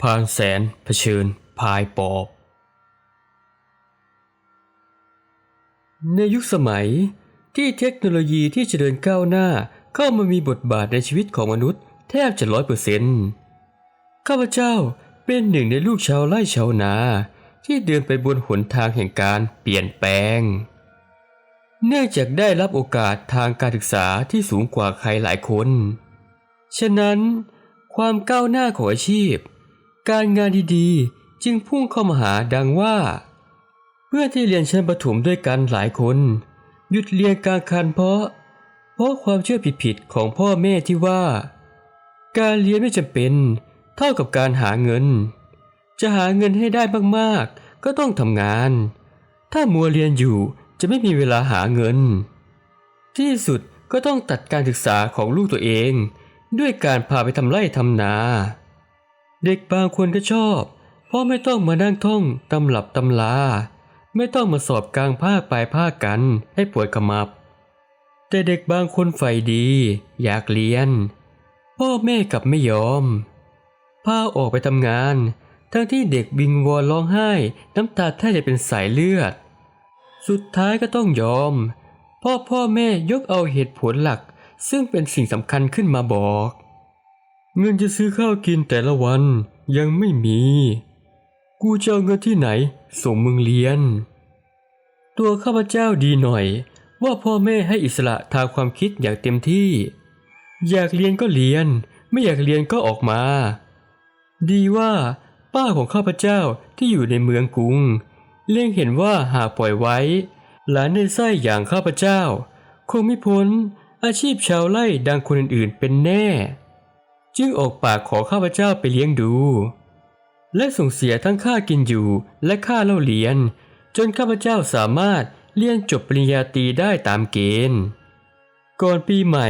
พานแสนเผชิญพายปอบ ในยุคสมัยที่เทคโนโลยีที่เจริญก้าวหน้าเข้ามามีบทบาทในชีวิตของมนุษย์แทบจะร้อยเปอร์เซ็นต์ข้าพเจ้าเป็นหนึ่งในลูกชาวไร่ชาวนา ที่เดินไปบนหนทางแห่งการเปลี่ยนแปลง เนื่องจากได้รับโอกาสทางการศึกษาที่สูงกว่าใครหลายคน ฉะนั้น ความก้าวหน้าของอาชีพ การงานดีๆ จึงพุ่งเข้ามาหาดังว่า เพื่อนที่เรียนชั้นประถมด้วยกันหลายคน หยุดเรียนกลางคันเพราะ เพราะความเชื่อผิดๆของพ่อแม่ที่ว่า การเรียนไม่จำเป็นเท่ากับการหาเงิน จะหาเงินให้ได้มากๆ ก็ต้องทำงาน ถ้ามัวเรียนอยู่จะไม่มีเวลาหาเงิน ที่สุดก็ต้องตัดการศึกษาของลูกตัวเอง ด้วยการพาไปทำไร่ทำนา เด็กบางคนก็ชอบ เพราะไม่ต้องมานั่งท่องตำหลับตำลา ไม่ต้องมาสอบกลางภาคปลายภาคกันให้ปวดขมับ แต่เด็กบางคนใฝ่ดี อยากเรียน พ่อแม่กลับไม่ยอมพาออกไปทำงาน ทั้งที่เด็กบิงวอนร้องไห้น้ำตาแทบจะเป็นสายเลือด สุดท้ายก็ต้องยอม พ่อพ่อแม่ยกเอาเหตุผลหลักซึ่งเป็นสิ่งสำคัญขึ้นมาบอก เงินจะซื้อข้าวกินแต่ละวันยังไม่มี กูจะเอาเงินที่ไหน ส่งมึงเรียน ตัวข้าพเจ้าดีหน่อย ว่าพ่อแม่ให้อิสระทางความคิดอย่างเต็มที่ อยากเรียนก็เรียน ไม่อยากเรียนก็ออกมา ดีว่าป้าของข้าพเจ้าที่อยู่ในเมืองกรุง เล็งเห็นว่าหากปล่อยไว้ หลานในไส้อย่างข้าพเจ้า คงไม่พ้นอาชีพชาวไร่ดังคนอื่นๆเป็นแน่ จึงออกปากขอข้าพเจ้าไปเลี้ยงดู และส่งเสียทั้งค่ากินอยู่และค่าเล่าเรียน จนข้าพเจ้าสามารถเรียนจบปริญญาตรีได้ตามเกณฑ์ ก่อนปีใหม่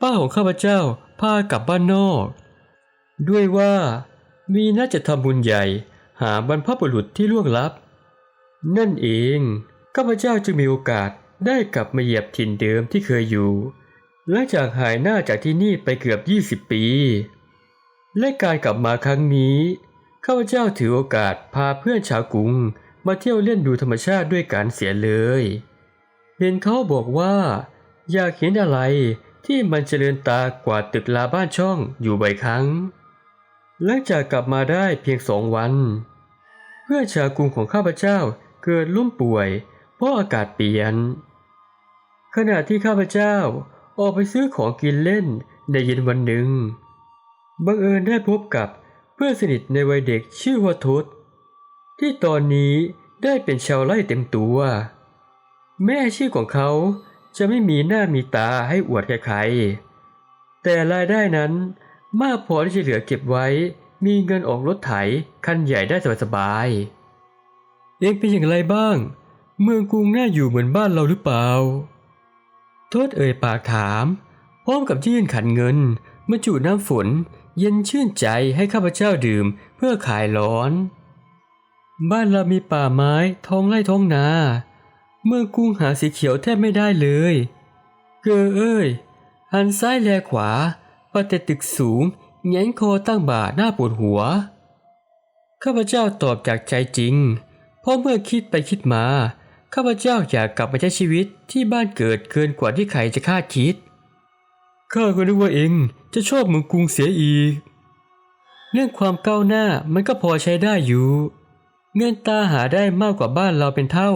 ป้าของข้าพเจ้าพากลับบ้านนอก ด้วยว่ามีน่าจะทำบุญใหญ่หาบรรพบุรุษที่ล่วงลับ นั่นเองข้าพเจ้าจึงมีโอกาสได้กลับมาเหยียบถิ่นเดิมที่เคยอยู่ หลังจากหายหน้าจากที่นี่ไปเกือบ 20 ปี และการกลับมาครั้งนี้ข้าพเจ้าถือโอกาสพาเพื่อนชาวกรุงมาเที่ยวเล่นดูธรรมชาติด้วยกันเสียเลยเห็นเขาบอกว่า อยากเห็นอะไรที่มันเจริญตากว่าตึกลาบ้านช่องอยู่บ่อยครั้ง หลังจากกลับมาได้เพียงสองวัน เพื่อนชาวกรุงของข้าพเจ้าเกิดล้มป่วย เพราะอากาศเปลี่ยน ขณะที่ข้าพเจ้า ออกไปซื้อของกินเล่นในเย็นวันหนึ่ง บังเอิญได้พบกับเพื่อนสนิทในวัยเด็กชื่อว่าทศที่ตอนนี้ได้เป็นชาวไร่เต็มตัว แม่อาชีพของเขาจะไม่มีหน้ามีตาให้อวดใครๆแต่รายได้นั้นมากพอที่จะเหลือเก็บไว้ มีเงินออกรถไถคันใหญ่ได้สบายๆเองเป็นอย่างไรบ้าง เมืองกรุงน่าอยู่เหมือนบ้านเราหรือเปล่า ทษเอ่ยปากถาม พร้อมกับยื่นขันเงินบรรจุน้ำฝน เย็นชื่นใจให้ข้าพเจ้าดื่มเพื่อขายร้อน บ้านเรามีป่าไม้ท้องไร่ท้องนา เมืองกรุงหาสีเขียวแทบไม่ได้เลย เกอเอ้ยหันซ้ายแลขวาปาแต่ตึกสูงแงนคอตั้งบ่าหน้าปวดหัว ข้าพเจ้าตอบจากใจจริง เพราะเมื่อคิดไปคิดมา ข้าพเจ้าอยากกลับมาใช้ชีวิตที่บ้านเกิดเกินกว่าที่ใครจะคาดคิด ข้าก็นึกว่าเองจะชอบเมืองกรุงเสียอีก เรื่องความก้าวหน้ามันก็พอใช้ได้อยู่ เงินตาหาได้มากกว่าบ้านเราเป็นเท่า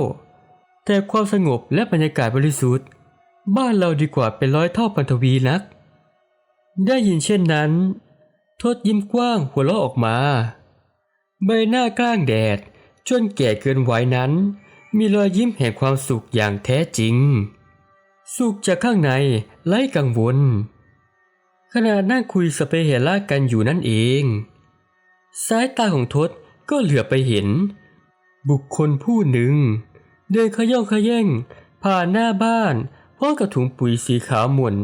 แต่ความสงบและบรรยากาศบริสุทธิ์ บ้านเราดีกว่าเป็นร้อยเท่าพันทวีนัก ได้ยินเช่นนั้น ทศยิ้มกว้างหัวเราะออกมา ใบหน้ากล้างแดดจนแก่เกินวัยนั้น มีรอยยิ้มแห่งความสุขอย่างแท้จริง สุขจากข้างในไร้กังวล ขณะนั่งคุยสเปเหระกันอยู่นั่นเอง สายตาของทศก็เหลือไปเห็น บุคคลผู้หนึ่ง เดินขย่องขย่งผ่านหน้าบ้านพร้อมกับถุงปุ๋ยสีขาวหม่น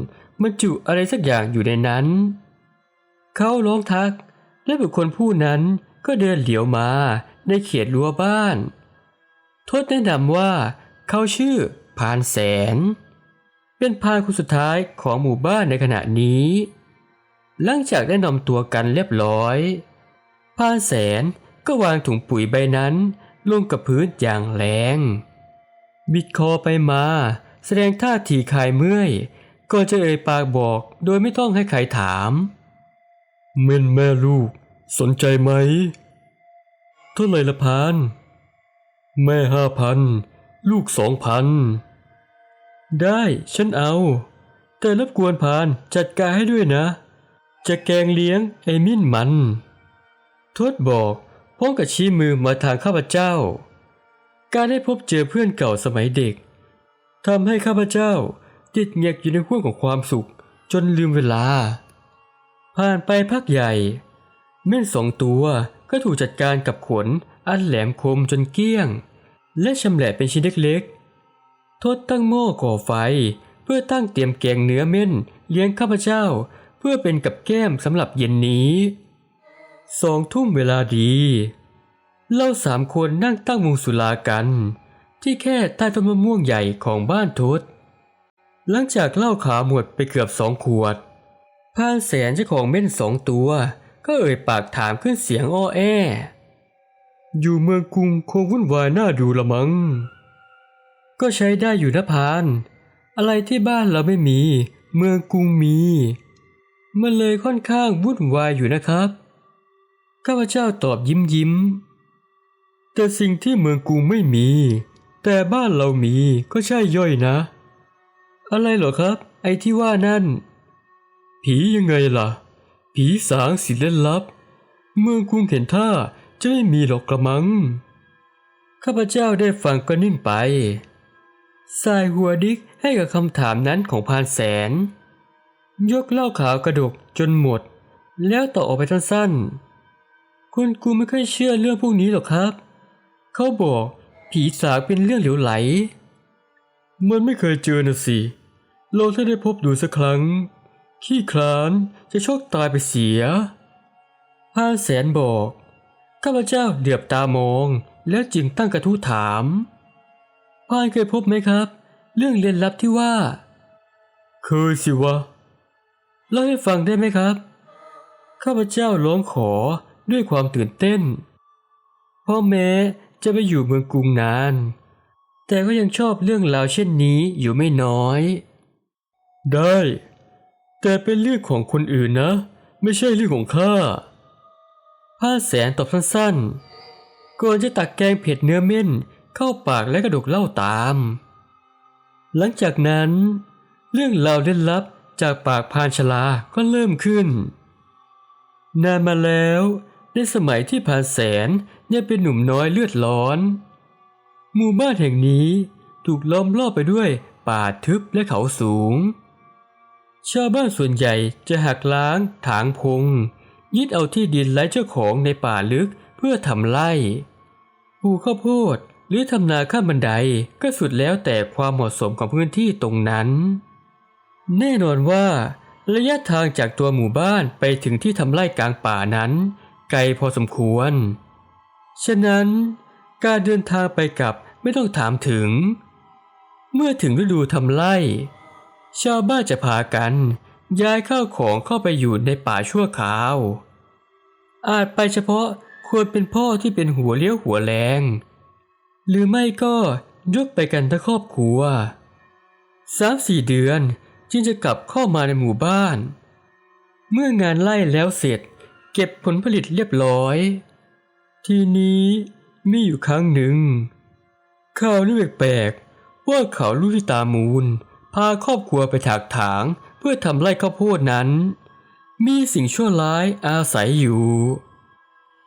บรรจุอะไรสักอย่างอยู่ในนั้น เขาร้องทักและบุคคลผู้นั้นก็เดินเหลียวมาในเขตรั้วบ้าน ทศแนะนำว่า เขาชื่อพานแสน เป็นพานคนสุดท้ายของหมู่บ้านในขณะนี้ หลังจากได้นำตัวกันเรียบร้อยพานแสนก็วางถุงปุ๋ยใบนั้นลงกับพื้นอย่างแรง บิดคอไปมา แสดงท่าทีคลายเมื่อยก่อนจะเอ่ยปากบอกโดยไม่ต้องให้ใครถามเม่นแม่ลูก สนใจไหมเท่าไหร่ละพาน แม่ห้าพันลูกสองพันได้ฉันเอา แต่รบกวนพานจัดการให้ด้วยนะ จะแกงเลี้ยงไอ้มิ้นมันทวดบอกพร้อมกับชี้มือมาทางข้าพเจ้า การได้พบเจอเพื่อนเก่าสมัยเด็กทำให้ข้าพเจ้าติดเงียกอยู่ในห้วงของความสุขจนลืมเวลา ผ่านไปพักใหญ่ เม่นสองตัวก็ถูกจัดการกับขนอันแหลมคมจนเกี้ยง และชำแหละเป็นชิ้นเล็กๆ ทดตั้งหม้อก่อไฟ เพื่อตั้งเตรียมแกงเนื้อเม่นเลี้ยงข้าพเจ้า เพื่อเป็นกับแก้มสำหรับเย็นนี้สองทุ่มเวลาดีเราสามคนนั่งตั้งวงสุรากัน ที่แค่ใต้ต้นมะม่วงใหญ่ของบ้านทศหลังจากเล้าขาหมดไปเกือบสองขวดพานแสนเจ้าของเม่นสองตัว ก็เอ่ยปากถามขึ้นเสียงอ้อแอ อยู่เมืองกรุงคงวุ่นวายน่าดูละมัง้ง ก็ใช้ได้อยู่นะพาน อะไรที่บ้านเราไม่มี เมืองกรุงมี มันเลยค่อนข้างวุ่นวายอยู่นะครับ ข้าพเจ้าตอบยิ้มยิ้ม แต่สิ่งที่เมืองกรุงไม่มี แต่บ้านเรามีก็ใช่ย่อยนะ อะไรเหรอครับ ไอ้ที่ว่านั่น ผียังไงล่ะ ผีสางสิเล่นลับ เมืองกรุงเห็นท่า จะไม่มีหรอกกระมัง ข้าพเจ้าได้ฟังก็นิ่งไป สายหัวดิกให้กับคำถามนั้นของพานแสน ยกเหล้าขาวกระดกจนหมด แล้วต่อออกไปสั้นๆคุณกูไม่ค่อยเชื่อเรื่องพวกนี้หรอกครับ เขาบอกผีสางเป็นเรื่องเหลวไหล มันไม่เคยเจอนะสิเราถ้าได้พบดูสักครั้ง ขี้คลานจะโชคตายไปเสียพานแสนบอก ข้าพเจ้าเหลือบตามอง แล้วจึงตั้งกระทู้ถามพานเคยพบไหมครับ เรื่องเรียนลับที่ว่า เคยสิวะเล่าให้ฟังได้ไหมครับ ข้าพเจ้าร้องขอด้วยความตื่นเต้นเพราะแม้จะไปอยู่เมืองกรุงนาน แต่ก็ยังชอบเรื่องราวเช่นนี้อยู่ไม่น้อย ได้ แต่เป็นเรื่องของคนอื่นนะ ไม่ใช่เรื่องของข้า ผ้าแสนตบสั้นๆก่อนจะตักแกงเผ็ดเนื้อเม่นเข้าปากและกระดกเล้าตาม หลังจากนั้น เรื่องราวเล่นลับจากปากพานชลาก็เริ่มขึ้น นานมาแล้วในสมัยที่พานแสนยังเป็นหนุ่มน้อยเลือดร้อน หมู่บ้านแห่งนี้ถูกล้อมรอบไปด้วยป่าทึบและเขาสูง ชาวบ้านส่วนใหญ่จะหักล้างถางพง ยึดเอาที่ดินไร้เจ้าของในป่าลึกเพื่อทำไร่ปลูกข้าวโพดหรือทำนาข้ามบันไดก็สุดแล้วแต่ความเหมาะสมของพื้นที่ตรงนั้น แน่นอนว่า ระยะทางจากตัวหมู่บ้านไปถึงที่ทำไร่กลางป่านั้น ไกลพอสมควร ฉะนั้นการเดินทางไปกลับไม่ต้องถามถึง เมื่อถึงฤดูทำไร่ ชาวบ้านจะพากัน ย้ายข้าวของเข้าไปอยู่ในป่าชั่วคราว อาจไปเฉพาะควรเป็นพ่อที่เป็นหัวเลี้ยวหัวแรง หรือไม่ก็ยกไปกันทั้งครอบครัวสามสี่เดือนจึงจะกลับเข้ามาในหมู่บ้าน เมื่องานไล่แล้วเสร็จ เก็บผลผลิตเรียบร้อย ทีนี้มีอยู่ครั้งหนึ่งข่าวนี้แปลกๆว่าเขาลูกที่ตามูล พาครอบครัวไปถากถาง พื่อทำไร่ข้าวโพดนั้น มีสิ่งชั่วร้ายอาศัยอยู่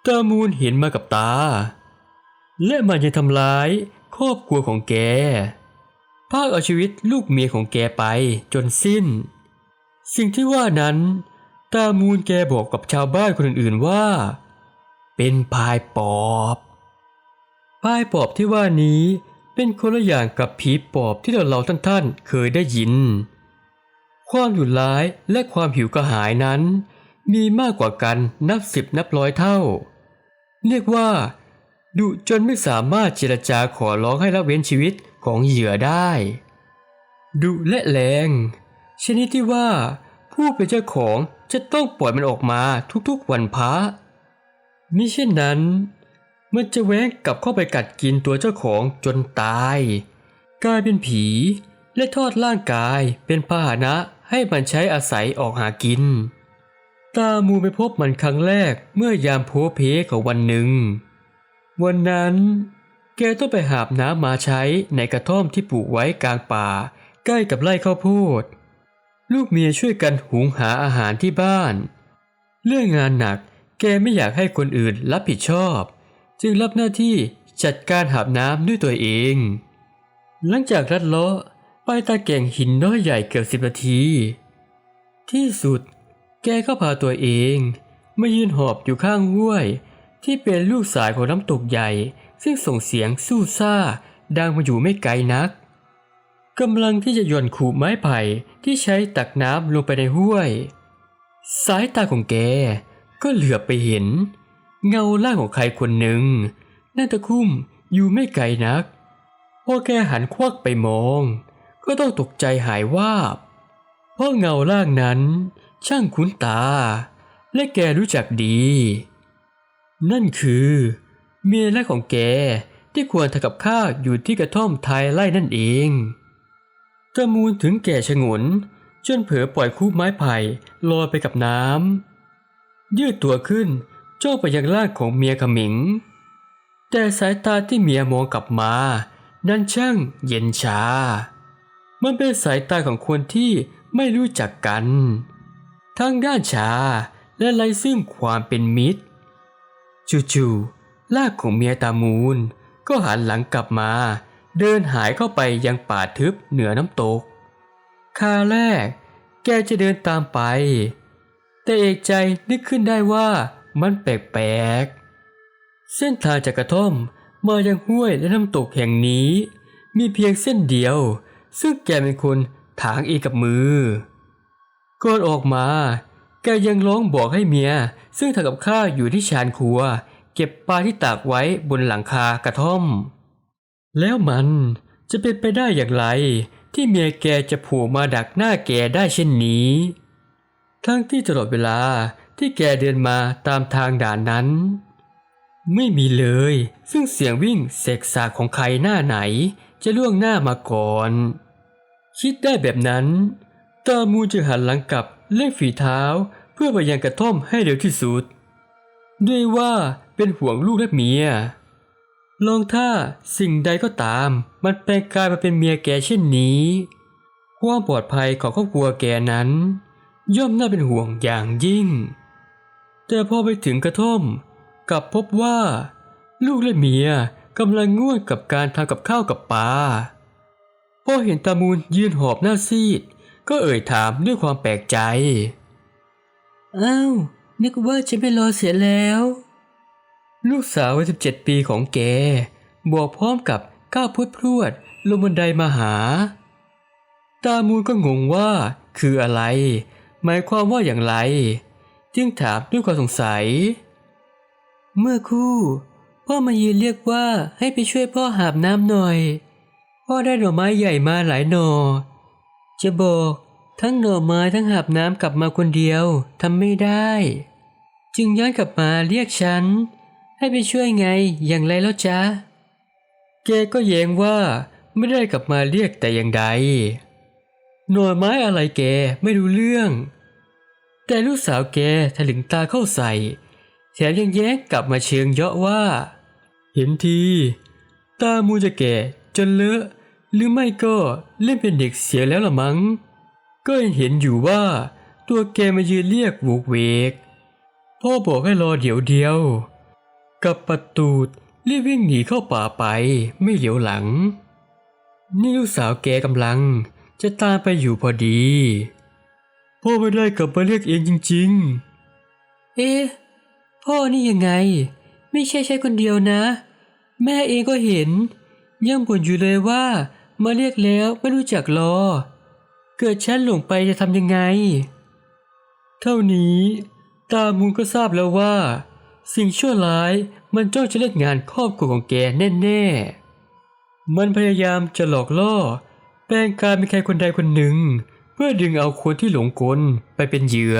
ตามูลเห็นมากับตา และมันจะทำร้ายครอบครัวของแกพากเอาชีวิตลูกเมียของแกไปจนสิ้น สิ่งที่ว่านั้น ตามูลแกบอกกับชาวบ้านคนอื่นๆว่า เป็นพายปอบพายปอบที่ว่านี้เป็นคนละอย่างกับผีปอบที่เราเราท่านๆเคยได้ยิน ความหยุดร้ายและความหิวกระหายนั้น มีมากกว่ากันนับสิบนับร้อยเท่า เรียกว่า ดุจนไม่สามารถเจรจาขอร้องให้ละเว้นชีวิตของเหยื่อได้ ดุและแรง ชนิดที่ว่า ผู้เป็นเจ้าของจะต้องปล่อยมันออกมาทุกๆวันพระมิเช่นนั้น มันจะแว้งกลับเข้าไปกัดกินตัวเจ้าของจนตาย กลายเป็นผี และทอดร่างกายเป็นพาหนะให้มันใช้อาศัยออกหากิน ตามูไปพบมันครั้งแรกเมื่อยามโพเพของวันหนึ่ง วันนั้นแกต้องไปหาบน้ำมาใช้ในกระท่อมที่ปลูกไว้กลางป่า ใกล้กับไร่ข้าวโพด ลูกเมียช่วยกันหุงหาอาหารที่บ้าน เรื่องงานหนักแกไม่อยากให้คนอื่นรับผิดชอบ จึงรับหน้าที่จัดการหาบน้ำด้วยตัวเอง หลังจากรัดเลาะ ไปตาแก่งหินน้อยใหญ่เกือบสิบนาที ที่สุด แกก็พาตัวเองมายืนหอบอยู่ข้างห้วย ที่เป็นลูกสายของน้ำตกใหญ่ ซึ่งส่งเสียงสู้ซ่า ดังมาอยู่ไม่ไกลนักกำลังที่จะโย่อนขูไม้ไผ่ที่ใช้ตักน้ำลงไปในห้วย สายตาของแกก็เหลือบไปเห็น เงาล่างของใครคนหนึ่งนั่นตะคุ่มอยู่ไม่ไกลนักพอแกหันควักไปมอง ก็ต้องตกใจหายวาบ เพราะเงาล่างนั้น ช่างคุ้นตา และแกรู้จักดี นั่นคือเมียแรกของแกที่ควรทำกับข้าอยู่ที่กระท่อมท้ายไร่นั่นเองตะมูลถึงแก่ชงนจนเผลอปล่อยคู่ไม้ไผ่ลอยไปกับน้ำยืดตัวขึ้นจ้องไปยังร่างของเมียขมิง แต่สายตาที่เมียมองกลับมา นั้นช่างเย็นชา มันเป็นสายตาของคนที่ไม่รู้จักกัน ทั้งด้านชาและไรซึ่งความเป็นมิตร จู่ๆลากของเมียตามูล ก็หันหลังกลับมา เดินหายเข้าไปยังป่าทึบเหนือน้ำตกคาแรก แกจะเดินตามไป แต่เอกใจนึกขึ้นได้ว่ามันแปลกๆ เส้นทางจากกระท่อมมายังห้วยและน้ำตกแห่งนี้ มีเพียงเส้นเดียว ซึ่งแกเป็นคนถางเองกับมือ ก่อนออกมา แกยังร้องบอกให้เมีย ซึ่งทำกับข้าวอยู่ที่ชานครัว เก็บปลาที่ตากไว้บนหลังคากระท่อม แล้วมันจะเป็นไปได้อย่างไร ที่เมียแกจะผูกมาดักหน้าแกได้เช่นนี้ ทั้งที่ตลอดเวลาที่แกเดินมาตามทางด่านนั้น ไม่มีเลย ซึ่งเสียงวิ่งเสกสากของใครหน้าไหน จะล่วงหน้ามาก่อน คิดได้แบบนั้น ตามูจึงหันหลังกลับเล่งฝีเท้าเพื่อไปยังกระท่อมให้เร็วที่สุด ด้วยว่าเป็นห่วงลูกและเมีย ลองถ้าสิ่งใดก็ตาม มันแปลงกายมาเป็นเมียแกเช่นนี้ความปลอดภัยของครอบครัวแกนั้น ย่อมน่าเป็นห่วงอย่างยิ่ง แต่พอไปถึงกระท่อมกลับพบว่า ลูกและเมีย กำลังง่วนกับการทำกับข้าวกับปลาพอเห็นตามูลยืนหอบหน้าซีด ก็เอ่ยถามด้วยความแปลกใจ อ้าว นึกว่าจะไม่รอเสียแล้ว ลูกสาววัยสิบเจ็ดปีของแกบอกพร้อมกับก้าวพุดพรวดลงบันไดมาหา ตามูลก็งงว่าคืออะไร หมายความว่าอย่างไร จึงถามด้วยความสงสัย เมื่อครู่ พ่อมายืนเรียกว่าให้ไปช่วยพ่อหาบน้ำหน่อย พ่อได้หน่อไม้ใหญ่มาหลายหน่อ จะบอกทั้งหน่อไม้ทั้งหาบน้ำกลับมาคนเดียวทำไม่ได้ จึงย้อนกลับมาเรียกฉัน ให้ไปช่วยไงอย่างไรแล้วจ๊ะ แกก็แย้งว่าไม่ได้กลับมาเรียกแต่อย่างใด หน่อไม้อะไรแกไม่รู้เรื่อง แต่ลูกสาวแกถลึงตาเข้าใส่ ถมยังแย้งกลับมาเชิงเยาะว่า เห็นที ตามูจะแก่จนเลอะหรือไม่ก็เล่นเป็นเด็กเสียแล้วละมั้ง ก็ยังเห็นอยู่ว่า ตัวแกมายืนเรียกโวกเวก พ่อบอกให้รอเดี๋ยวเดียว กับประตูดรีบวิ่งหนีเข้าป่าไปไม่เหลียวหลัง นี่ลูกสาวแกกำลัง จะตามไปอยู่พอดี พ่อไม่ได้กลับมาเรียกเองจริง ๆ เอ๊ะ พ่อนี่ยังไง ไม่ใช่ใช่คนเดียวนะ แม่เองก็เห็น ยังบ่นอยู่เลยว่ามาเรียกแล้วไม่รู้จักรอ เกิดฉันหลงไปจะทำยังไง เท่านี้ ตามูลก็ทราบแล้วว่า สิ่งชั่วร้ายมันจ้องจะเล่นงานครอบครัวของแกแน่ๆ มันพยายามจะหลอกล่อ แปลงกายเป็นใครคนใดคนหนึ่ง เพื่อดึงเอาคนที่หลงกลไปเป็นเหยื่อ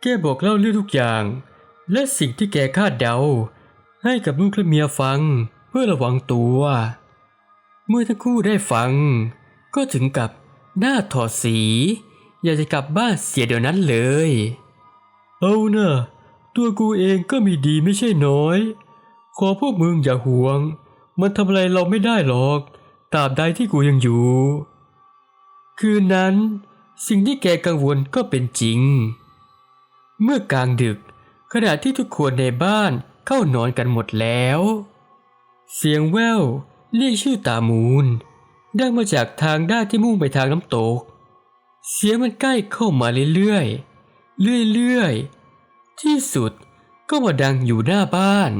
แกบอกเล่าเรื่องทุกอย่าง และสิ่งที่แกคาดเดา ให้กับลูกและเมียฟังเพื่อระวังตัว เมื่อทั้งคู่ได้ฟัง ก็ถึงกับหน้าถอดสี อยากจะกลับบ้านเสียเดี๋ยวนั้นเลย เอานะ่ะตัวกูเองก็มีดีไม่ใช่น้อย ขอพวกมึงอย่าห่วง มันทำอะไรเราไม่ได้หรอกตราบใดที่กูยังอยู่ คืนนั้น สิ่งที่แกกังวลก็เป็นจริง เมื่อกลางดึก ขณะที่ทุกคนในบ้านเข้านอนกันหมดแล้ว เสียงแว่วเรียกชื่อตามูลดังมาจากทางด้านที่มุ่งไปทางน้ำตก เสียงมันใกล้เข้ามาเรื่อยๆ เรื่อยๆ ที่สุดก็มาดังอยู่หน้าบ้าน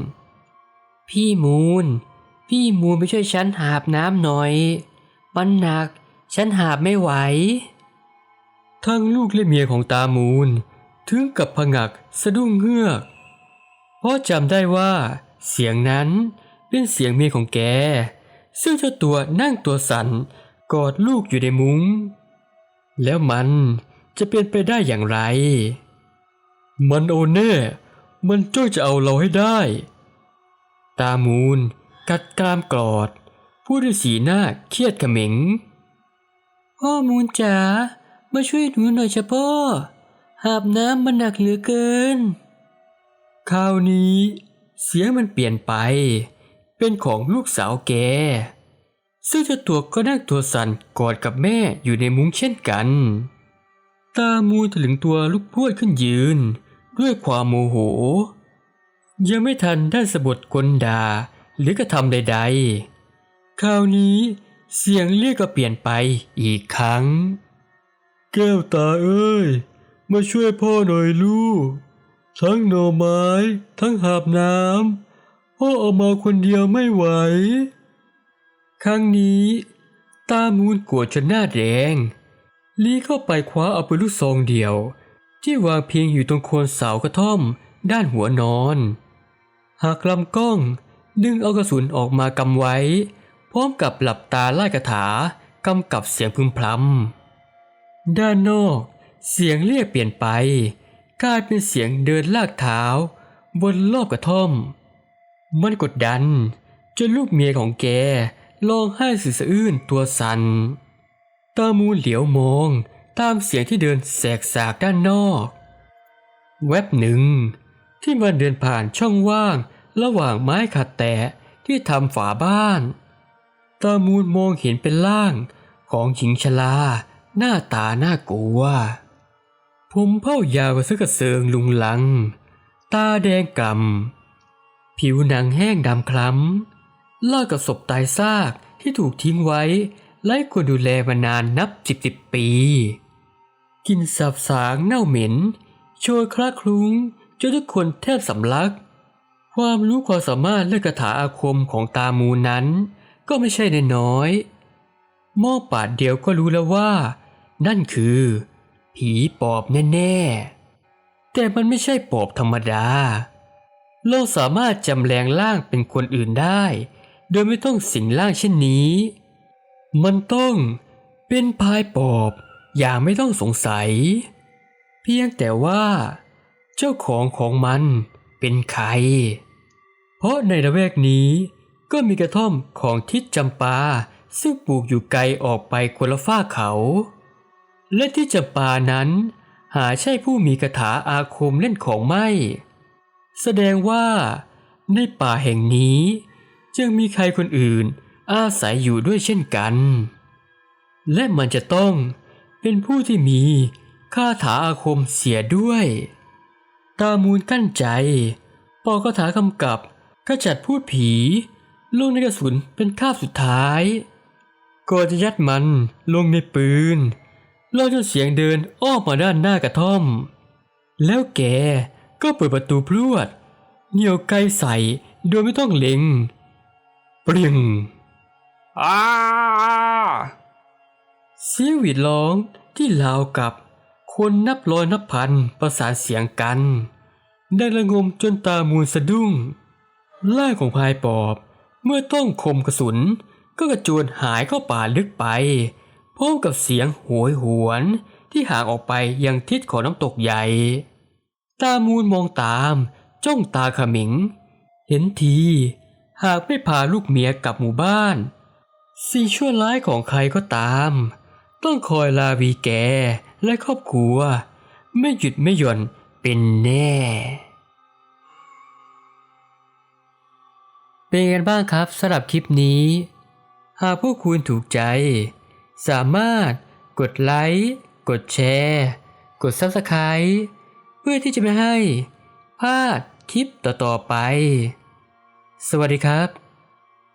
พี่มูลพี่มูลไปช่วยฉันหาบน้ำหน่อย มันหนัก ฉันหาบไม่ไหว ทั้งลูกและเมียของตามูล ถึงกับผงักสะดุ้งเฮือก เพราะจำได้ว่า เสียงนั้นเป็นเสียงเมียของแก ซึ่งเจ้าตัวนั่งตัวสั่นกอดลูกอยู่ในมุง้ง แล้วมันจะเป็นไปได้อย่างไร มันโอแน่มันจ้องจะเอาเราให้ได้ ตามูล กัดกรามกรอด พูดด้วยสีหน้าเครียดเขม็งพ่อมูลจ๋ามาช่วยหนูหน่อยเฉพ่อ หาบน้ำมันหนักเหลือเกิน คราวนี้ เสียงมันเปลี่ยนไป เป็นของลูกสาวแก ซึ่งเจ้าตัวก็นั่งตัวสั่นกอดกับแม่อยู่ในมุ้งเช่นกัน ตามูถลึงตัวลุกพรวดขึ้นยืน ด้วยความโมโห ยังไม่ทันได้สะบดกลดาหรือกระทำใดๆ คราวนี้เสียงเรียกก็เปลี่ยนไปอีกครั้ง แก้วตาเอ้ย มาช่วยพ่อหน่อยลูก ทั้งหน่อไม้ ทั้งหาบน้ำพ่อเอามาคนเดียวไม่ไหว ครั้งนี้ ตามูลกรธจนหน้าแดงลีเข้าไปคว้าเอาปืนลูกซองเดียว ที่วางเพียงอยู่ตรงโคนเสากระท่อม ด้านหัวนอน หากลำกล้องดึงเอากระสุนออกมากำไว้ พร้อมกับหลับตาไล่กระถากำกับเสียงพึมพำด้านนอก เสียงเรียกเปลี่ยนไป กลายเป็นเสียงเดินลากเท้า บนรอบกระท่อม มันกดดัน จนลูกเมียของแกร้องไห้สึสะอื้นตัวสัน่นตามูลเหลียวมองตามเสียงที่เดินแสกสากด้านนอก แวบหนึ่ง ที่มันเดินผ่านช่องว่างระหว่างไม้ขัดแตะที่ทำฝาบ้าน ตามูลมองเห็นเป็นร่างของหญิงชราหน้าตาน่ากลัว ผมเผ้ายาวกระซึกกระเซิงลุงลัง ตาแดงกำผิวหนังแห้งดำคล้ำลากกับศพตายซากที่ถูกทิ้งไว้ไร้คนดูแลมานานนับสิบสิบปี กินสับสางเน่าเหม็น โชยคลาคลุ้งจนทุกคนแทบสำลัก ความรู้ความสามารถและคาถาอาคมของตามูนั้น ก็ไม่ใช่นน้อยมองปาดเดียวก็รู้แล้วว่า นั่นคือ ผีปอบแน่ๆ แต่มันไม่ใช่ปอบธรรมดา เราสามารถจำแรงร่างเป็นคนอื่นได้ โดยไม่ต้องสิงร่างเช่นนี้ มันต้องเป็นพายปอบอย่างไม่ต้องสงสัย เพียงแต่ว่า เจ้าของของมันเป็นใคร เพราะในละแวกนี้ก็มีกระท่อมของทิศจำปาซึ่งปลูกอยู่ไกลออกไปคนละฝ้าเขา และที่จำปานั้น หาใช่ผู้มีคาถาอาคมเล่นของไม่ แสดงว่า ในป่าแห่งนี้ จึงมีใครคนอื่นอาศัยอยู่ด้วยเช่นกัน และมันจะต้องเป็นผู้ที่มีคาถาอาคมเสียด้วย ตามูลกั้นใจ ปอกคาถากำกับขจัดพูดผีลงในกระสุนเป็นคาบสุดท้ายก่อนจะยัดมันลงในปืน รอจนเสียงเดินอ้อมมาด้านหน้ากระท่อม แล้วแกก็เปิดประตูพรวดเหนี่ยวไกลใส่โดยไม่ต้องเล็ง เปรียงอ้าเสียงหวีดร้องที่ราวกับคนนับร้อยนับพันประสานเสียงกัน ได้ระงมจนตามูลสะดุ้งล่างของพายปอบเมื่อต้องคมกระสุนก็กระโจนหายเข้าป่าลึกไป พร้อมกับเสียงโหยหวนที่ห่างออกไปยังทิศของน้ำตกใหญ่ ตามูลมองตามจ้องตาขมิง เห็นที หากไม่พาลูกเมียกลับหมู่บ้าน สิ่งชั่วร้ายของใครก็ตาม ต้องคอยลาวีแกและครอบครัว ไม่หยุดไม่หย่อนเป็นแน่ เป็นไงกันบ้างครับสำหรับคลิปนี้ หากพวกคุณถูกใจ สามารถกดไลค์กดแชร์ กด Subscribe เพื่อที่จะไม่ให้พลาดคลิปต่อๆไป สวัสดีครับ